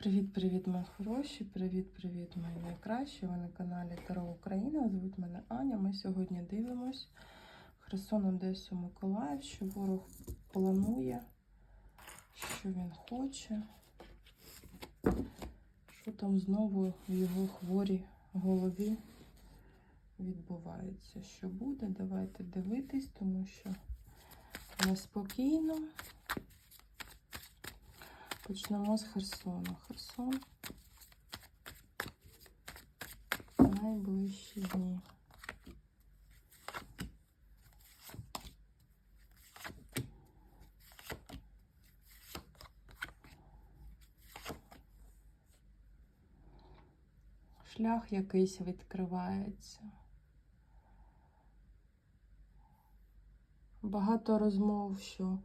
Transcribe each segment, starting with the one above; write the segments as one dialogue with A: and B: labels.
A: Привіт-привіт, мої хороші! Привіт-привіт, мої найкращі! Ви на каналі Таро Україна. Звуть мене Аня. Ми сьогодні дивимось Херсон, Одесу, Миколаїв, що ворог планує, що він хоче, що там знову в його хворій голові відбувається. Що буде? Давайте дивитись, тому що неспокійно. Почнемо з Херсона. Херсон. Найближчі дні. Шлях якийсь відкривається. Багато розмов, що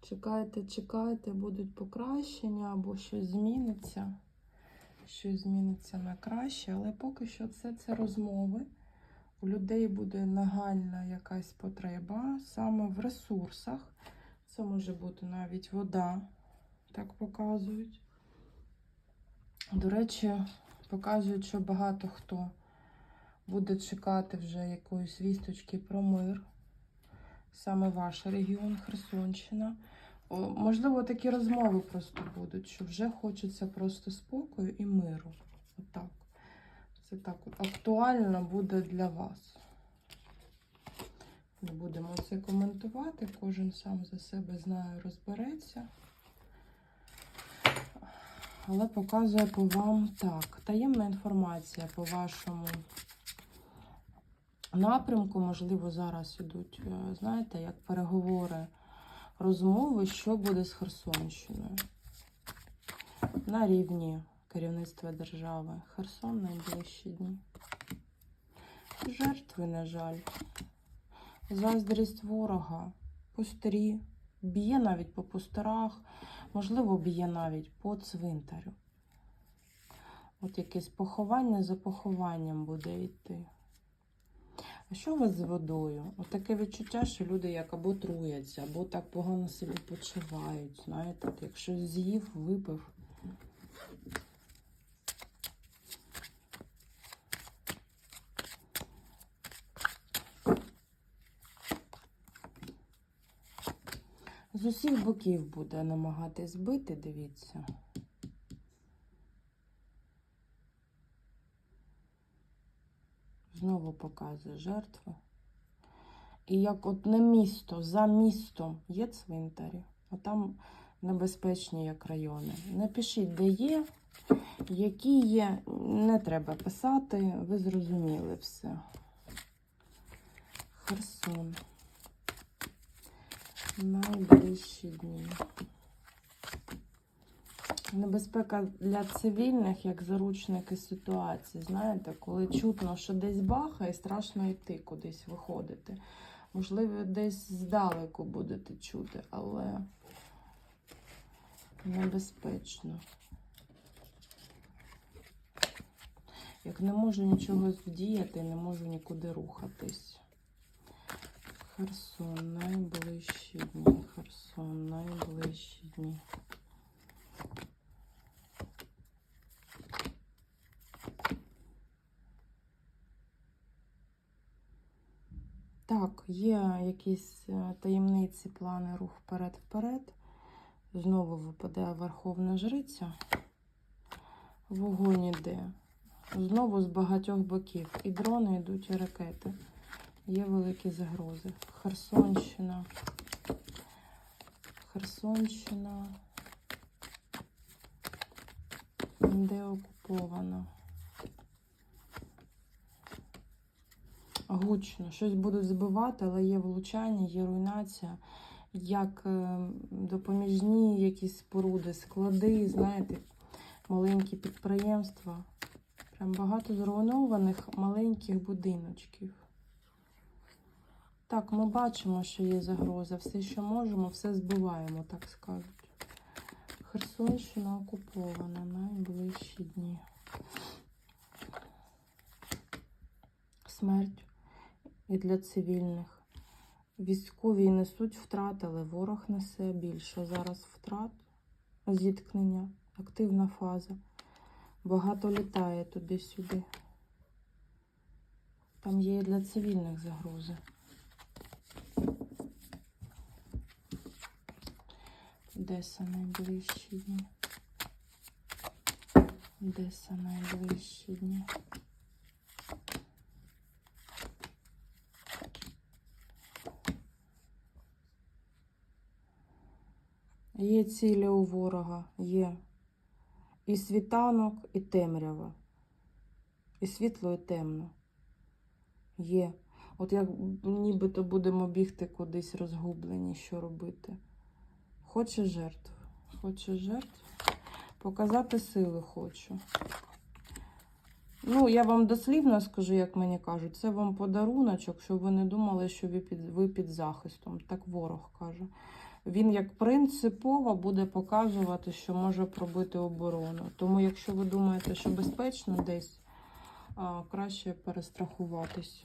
A: Чекайте, чекайте, будуть покращення або щось зміниться. Щось зміниться на краще, але поки що все це розмови. У людей буде нагальна якась потреба саме в ресурсах. Це може бути навіть вода, так показують. До речі, показують, що багато хто буде чекати вже якоїсь вісточки про мир саме ваш регіон, Херсонщина. Можливо, такі розмови просто будуть, що вже хочеться просто спокою і миру. Отак. Це так актуально буде для вас. Не будемо це коментувати, кожен сам за себе знає, розбереться. Але показує по вам так. Таємна інформація по вашому напрямку, можливо, зараз ідуть, е, знаєте, як переговори, розмови, що буде з Херсонщиною на рівні керівництва держави. Херсон найближчі дні. Жертви, на жаль, заздрість ворога, пустирі, б'є навіть по пустирах, можливо, б'є навіть по цвинтарю. От якесь поховання за похованням буде йти. А що у вас з водою? От таке відчуття, що люди як або труяться, або так погано себе почувають. Знаєте, от якщо з'їв, випив. З усіх боків буде намагатись бити, дивіться. Знову показує жертви. І як от не місто, за містом є цвинтарі, а там небезпечні як райони. Напишіть, де є, які є, не треба писати, ви зрозуміли все. Херсон. Найближчі дні. Небезпека для цивільних, як заручники ситуації. Знаєте, коли чутно, що десь бахає, страшно йти кудись виходити. Можливо, десь здалеку будете чути, але небезпечно. Як не можу нічого вдіяти, не можу нікуди рухатись. Херсон, найближчі дні. Херсон, найближчі дні. Так, є якісь е, таємниці, плани, рух вперед-вперед. Знову випадає Верховна Жриця. Вогонь іде. Знову з багатьох боків. І дрони йдуть, і ракети. Є великі загрози. Херсонщина. Херсонщина. Де окупована. Гучно. Щось будуть збивати, але є влучання, є руйнація, як е, допоміжні якісь споруди, склади, знаєте, маленькі підприємства. Прям багато зруйнованих маленьких будиночків. Так, ми бачимо, що є загроза. Все, що можемо, все збиваємо, так скажуть. Херсонщина окупована найближчі дні. Смерть і для цивільних. Військові несуть втрати, але ворог несе більше зараз втрат, зіткнення Активна фаза. Багато літає туди-сюди. Там є і для цивільних загрози. Одеса найближчі дні. Одеса найближчі дні. Є цілі у ворога, є. І світанок, і темрява. І світло, і темно. Є. От як нібито будемо бігти кудись розгублені, що робити. Хоче жертв. Хоче жертв. Показати сили хочу. Ну, я вам дослівно скажу, як мені кажуть, це вам подаруночок, щоб ви не думали, що ви під, ви під захистом. Так ворог каже. Він як принципово буде показувати, що може пробити оборону. Тому, якщо ви думаєте, що безпечно десь, а, краще перестрахуватись.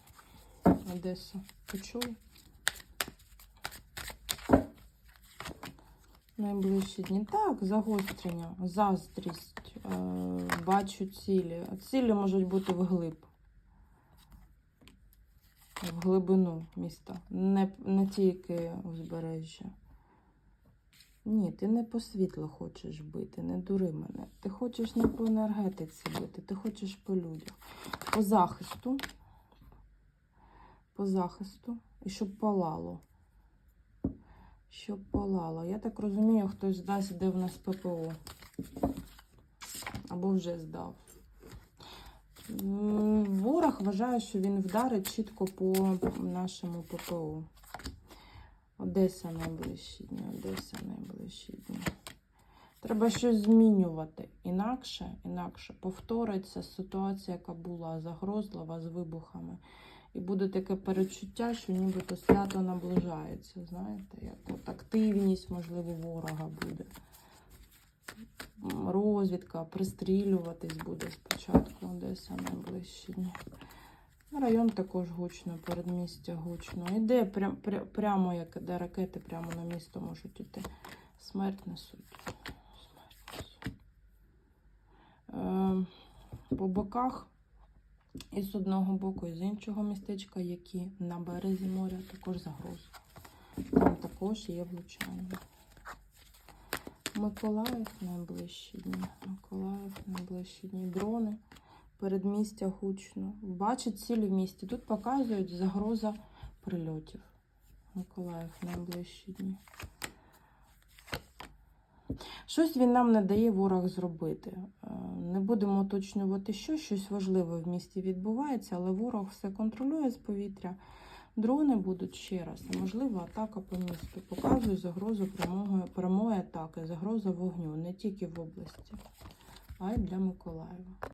A: Одеса. Почули? Найближчі дні. Так, загострення, заздрість, е, бачу цілі. Цілі можуть бути вглиб. В глибину міста. Не, не тільки узбережжя. Ні, ти не по світлу хочеш бити, не дури мене. Ти хочеш не по енергетиці бити, ти хочеш по людях. По захисту. По захисту. І щоб палало. Щоб палало. Я так розумію, хтось здасть, де в нас ППО. Або вже здав. Ворог вважає, що він вдарить чітко по нашому ППО. Одеса найближчі дні, Одеса найближчі дні. Треба щось змінювати. Інакше, інакше повториться ситуація, яка була загрозлива з вибухами. І буде таке перечуття, що нібито свято наближається. Знаєте, як от активність, можливо, ворога буде. Розвідка, пристрілюватись буде спочатку Одеса найближчі дні. Район також гучно, передмістя гучно. Іде прям, пря- прямо, як іде ракети, прямо на місто можуть іти. Смерть несуть. Смерть несуть. Е, по боках і з одного боку, і з іншого містечка, які на березі моря, також загроза. Там також є влучання. Миколаїв найближчі дні. Миколаїв найближчі дні. Дрони передмістя гучно. Бачить цілі в місті. Тут показують загроза прильотів. Миколаїв найближчі дні. Щось він нам не дає ворог зробити. Е, Не будемо уточнювати, що щось важливе в місті відбувається, але ворог все контролює з повітря. Дрони будуть ще раз. Можливо, атака по місту. Показує загрозу прямого, прямої атаки, загроза вогню не тільки в області, а й для Миколаєва.